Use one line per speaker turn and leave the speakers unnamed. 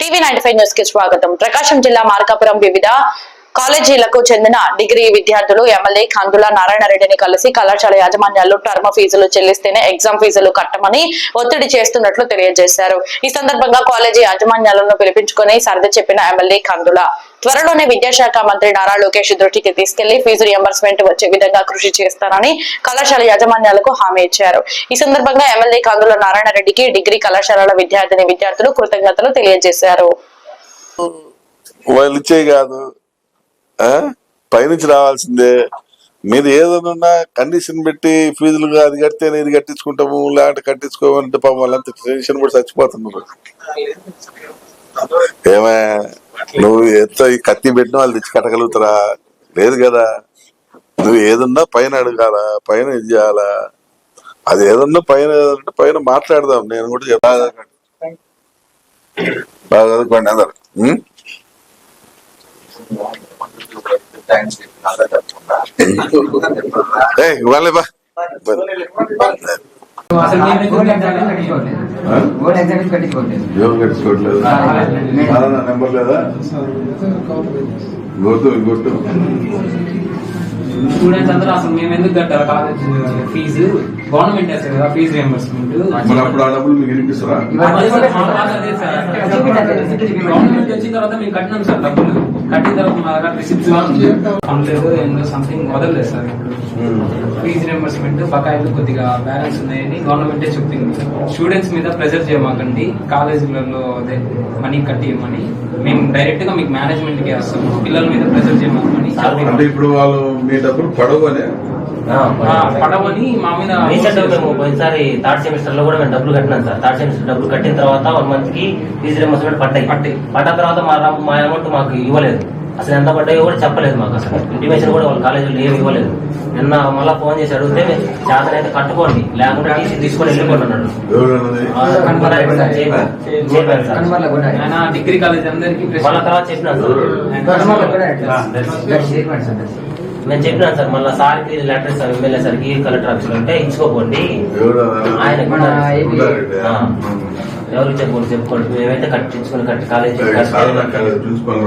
TV ninety five news కి స్వాగతం ప్రకాశం జిల్లా మార్కాపురం వివిధ కాలేజీలకు చెందిన డిగ్రీ విద్యార్థులు ఎమ్మెల్యే కందుల నారాయణ రెడ్డిని కలిసి కళాశాల యాజమాన్యాలు టర్మ్ ఫీజులు చెల్లిస్తేనే ఎగ్జామ్ ఫీజులు కట్టమని ఒత్తిడి చేస్తున్నట్లు తెలియజేశారు. ఈ సందర్భంగా కాలేజీ యాజమాన్యాలను పిలిపించుకుని సర్ది చెప్పిన ఎమ్మెల్యే కందుల త్వరలోనే విద్యాశాఖ మంత్రి నారా లోకేష్ దృష్టికి తీసుకెళ్ళి ఫీజు రియంబర్స్మెంట్ వచ్చే విధంగా కృషి చేస్తానని కళాశాల యాజమాన్యాలకు హామీ ఇచ్చారు. ఈ సందర్భంగా ఎమ్మెల్యే కందుల నారాయణ రెడ్డికి డిగ్రీ కళాశాలల విద్యార్థిని విద్యార్థులు కృతజ్ఞతలు తెలియజేశారు.
కాదు. పైనుంచి రావాల్సిందే. మీరు ఏదైనా కండిషన్ పెట్టి ఫీజులు అది కడితేనే ఇది కట్టించుకుంటాము లేదంటే కట్టించుకోమంటే పాపం వాళ్ళంతా టెన్షన్ పడి చచ్చిపోతున్నారు. ఏమే నువ్వు ఎంత ఈ కత్తి పెట్టినా వాళ్ళు తెచ్చి కట్టగలుగుతారా? లేదు కదా. నువ్వు ఏదన్నా పైన అడగాల పైన ఇది చేయాలా? అది ఏదన్నా పైన పైన మాట్లాడదాం నేను కూడా బాగా చదువుకోండి అందరు. ఇవ్వాలి కట్టుకోవట్లేదు నెంబర్ లేదా గుర్తు గుర్తు
స్టూడెంట్స్ అందరూ అసలు మేము ఎందుకు కట్టాలి కాలేజ్ ఫీజు గవర్నమెంట్ వేస్తారు కదా ఫీజు రియంబర్స్మెంట్
మరి అప్పుడు ఆ డబ్బులు మీకు వినిపిస్తారా
గవర్నమెంట్ వచ్చిన తర్వాత మేము కట్టినాం సార్ డబ్బులు దగ్గర రిసిప్ట్స్ లేదు ఏందో సంథింగ్ వదలలేదు సార్ ఇప్పుడు. ఫీజు రియంబర్స్మెంట్ బకాయిలు కొద్దిగా బ్యాలెన్స్ ఉన్నాయని గవర్నమెంటే చెప్తుంది. స్టూడెంట్స్ మీద ప్రెజర్ చేయమాకండి. కాలేజీలలో అదే మనీ కట్టియమని మేము డైరెక్ట్గా మీకు మేనేజ్మెంట్కి వేస్తాము. పిల్లల మీద ప్రెజర్ చేయమాకని
అంటే ఇప్పుడు వాళ్ళు మీ డబ్బులు పడవు అని
ఆ, పడవని మా మీద
పోయినసారి థర్డ్ సెమిస్టర్లో కూడా మేము డబ్బులు కట్టినాం సార్. థర్డ్ సెమిస్టర్ డబ్బులు కట్టిన తర్వాత వన్ మంత్కి ఫీజు రియంబర్స్మెంట్ పట్టాయి
పట్టాయి.
పడ్డ తర్వాత మా మా అమౌంట్ మాకు ఇవ్వలేదు. అసలు ఎంత పడ్డాయో కూడా చెప్పలేదు మాకు అసలు. ఇంటిమేషన్ కూడా వాళ్ళ కాలేజీలో ఏమి ఇవ్వలేదు. నిన్న మళ్ళీ ఫోన్ చేసి అడిగితే చేతనైతే కట్టుకోండి. లేకుంటే టీసీ తీసుకొని వెళ్ళిపోండి అన్నాడు.
ఆయన డిగ్రీ కాలేజ్ అందరికి
మళ్ళా తర్వాత చెప్పినాను నేను చెప్పినాను సార్ మళ్ళీ సార్కి లెటర్ సార్ ఎమ్మెల్యే సార్కి కలెక్టర్ ఆఫీస్ ఉంటే ఇచ్చుకోపోండి
ఎవరు అన్నది?
ఆయన. ఆ. ఎవరికి చెప్పుకోండి చెప్పుకోండి మేమైతే కట్టించుకుని కట్టి కాలేజీ
ప్రిన్సిపల్